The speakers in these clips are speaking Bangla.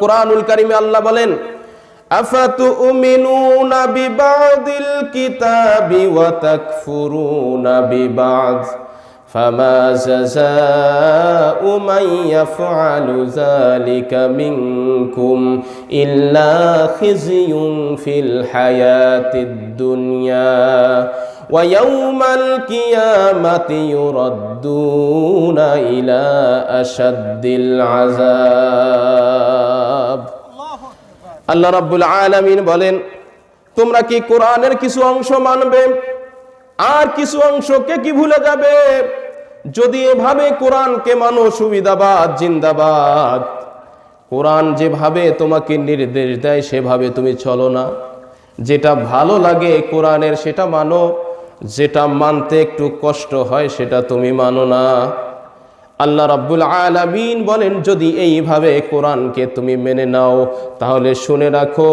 কোরআনুল কারিমে আল্লাহ বলেন আফাতুমিনুনা বিবাদিল কিতাবি ওয়া তাকফুরুনা বিবাদ فما جزاء من يفعل ذلك منكم إلا خزي في الحياة الدنيا ويوم القيامة يردون إلى أشد العذاب আল্লাহ রাব্বুল আলামিন বলেন, তোমরা কি কোরআনের কিছু অংশ মানবে? আর কিছু অংশকে কি ভুলে যাবে? যদি এভাবে কোরআনকে মানো, সুবিধাবাদ, জিন্দাবাদ। কোরআন যেভাবে তোমাকে নির্দেশ দেয়, সেভাবে তুমি চলো না। যেটা ভালো লাগে কোরআনের, সেটা মানো। যেটা মানতে একটু কষ্ট হয়, সেটা তুমি মানো না। আল্লাহ রাব্বুল আলামিন বলেন, যদি এইভাবে কোরআনকে তুমি মেনে নাও, তাহলে শুনে রাখো,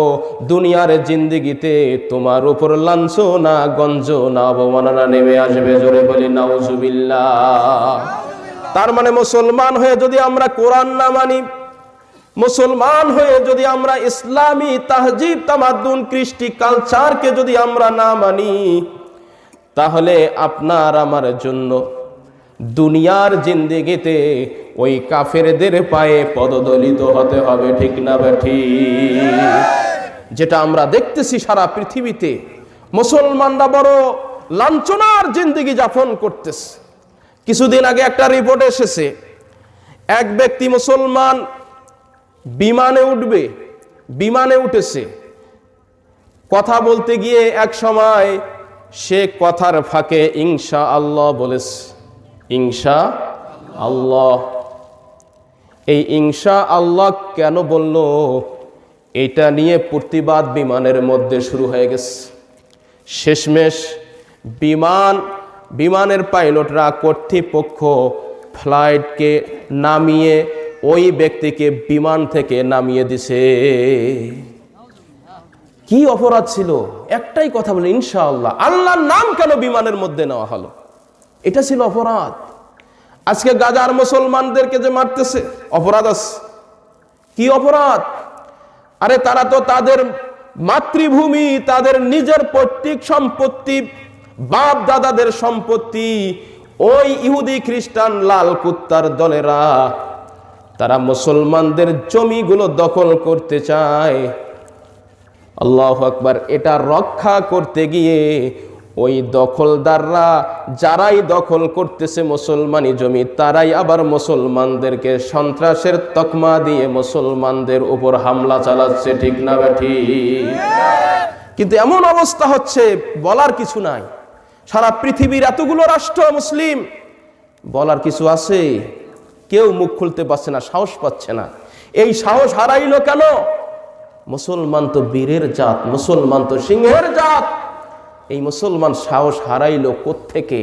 দুনিয়ার জিন্দিগিতে তোমার উপর লাঞ্ছনা, গঞ্জনা, অবমাননা নেমে আসবে। জোরে বলি, নাউজুবিল্লাহ। তার মানে মুসলমান হয়ে যদি আমরা কোরআন না মানি, মুসলমান হয়ে যদি আমরা ইসলামী তাহজিব, তামাদ্দুন, কৃষ্টি কালচারকে যদি আমরা না মানি, তাহলে আপনার আমার জন্য দুনিয়ার জিন্দিগিতে ওই কাফেরদের পায়ে পদদলিত হতে হবে, ঠিক না বেঠি যেটা আমরা দেখতেছি সারা পৃথিবীতে, মুসলমানরা বড় লাঞ্ছনার জিন্দিগি যাপন করতেছে। কিছুদিন আগে একটা রিপোর্ট এসেছে, এক ব্যক্তি মুসলমান বিমানে উঠবে, বিমানে উঠেছে। কথা বলতে গিয়ে এক সময় সে কথার ফাঁকে ইনশা আল্লাহ বলেছে। ইনশা আল্লাহ। এই ইনশা আল্লাহ কেন বলল? এটা নিয়ে প্রতিবাদ বিমানের মধ্যে শুরু হয়ে গেছে। শেষমেশ বিমান, বিমানের পাইলটরা কর্তৃপক্ষ ফ্লাইটকে নামিয়ে ওই ব্যক্তিকে বিমান থেকে নামিয়ে দিছে। কি অপরাধ ছিল? একটাই কথা বলে ইনশাআল্লাহ আল্লাহর নাম কেন বিমানের মধ্যে নেওয়া হলো? এটা ছিল অপরাধ। আজকে গাজার মুসলমানদেরকে যে মারতেছে, অপরাধ আছে। কি অপরাধ? আরে তারা তো তাদের মাতৃভূমি, তাদের নিজের পৈতৃক সম্পত্তি, বাপ দাদাদের সম্পত্তি, ওই ইহুদি খ্রিস্টান লাল কুত্তার দলেরা, তারা মুসলমানদের জমিগুলো দখল করতে চায়। আল্লাহ আকবার, এটা রক্ষা করতে গিয়ে ওই দখলদাররা যারাই দখল করতেছে মুসলমানি জমি, তারাই আবার মুসলমানদেরকে সন্ত্রাসের তকমা দিয়ে মুসলমানদের উপর হামলা চালাচ্ছে, ঠিক না ব্যাঠি কিন্তু এমন অবস্থা হচ্ছে, বলার কিছু নাই। সারা পৃথিবীর এতগুলো রাষ্ট্র মুসলিম, বলার কিছু আছে? কেউ মুখ খুলতে পারছে না, সাহস পাচ্ছে না। এই সাহস হারাইলো কেন? মুসলমান তো বীরের জাত, মুসলমান তো সিংহের জাত। এই মুসলমান সাহস হারাইলো থেকে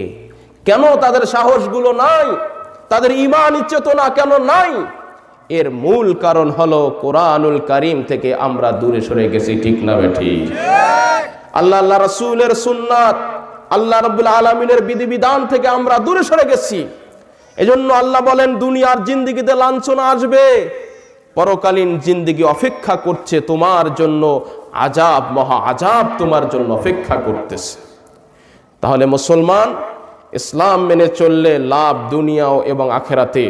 কেন তাদের সাহসগুলো নাই? তাদের ইমান চেতনা কেন নাই? এর মূল কারণ হলো কোরআনুল কারিম থেকে আমরা দূরে সরে গেছি, ঠিক না বেঠি আল্লাহ আল্লাহ রসুলের সুন্নাত, আল্লাহ রবুল আলমিনের বিধিবিধান থেকে আমরা দূরে সরে গেছি। এজন্য আল্লাহ বলেন, দুনিয়ার জিন্দিগিতে লাঞ্ছনা আসবে। পরকালীন জিন্দিগি অপেক্ষা করছে তোমার জন্য, আজাব, মহা আজাব তোমার জন্য অপেক্ষা করতেছে। তাহলে মুসলমান, ইসলাম মেনে চললে লাভ দুনিয়াও এবং আখেরাতে,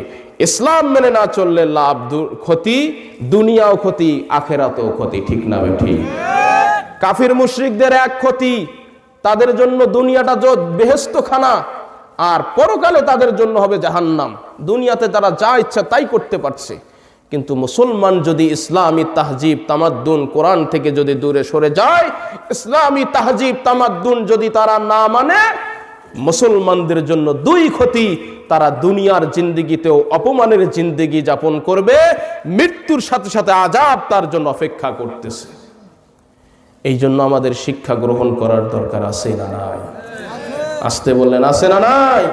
ইসলাম মেনে না চললে লাভ ক্ষতি, দুনিয়াও ক্ষতি, আখেরাতেও ক্ষতি, ঠিক না ঠিক? কাফির মুশরিকদের এক ক্ষতি, তাদের জন্য দুনিয়াটা বেহেস্ত খানা আর পরকালে তাদের জন্য হবে জাহান্নাম। দুনিয়াতে তারা যা ইচ্ছা তাই করতে পারছে। কিন্তু মুসলমান যদি ইসলামী তাহজিব, তামাদ্দুন কোরআন থেকে যদি দূরে সরে যায়, ইসলামী তাহজিব, তামাদ্দুন যদি তারা না মানে মুসলমানদের জন্য দুই ক্ষতি, তারা দুনিয়ার জিন্দিগিতেও অপমানের জিন্দিগি যাপন করবে, মৃত্যুর সাথে সাথে আজাব তার জন্য অপেক্ষা করতেছে। এই জন্য আমাদের শিক্ষা গ্রহণ করার দরকার আছে না নাই? আসতে বললেন, আছে না নাই?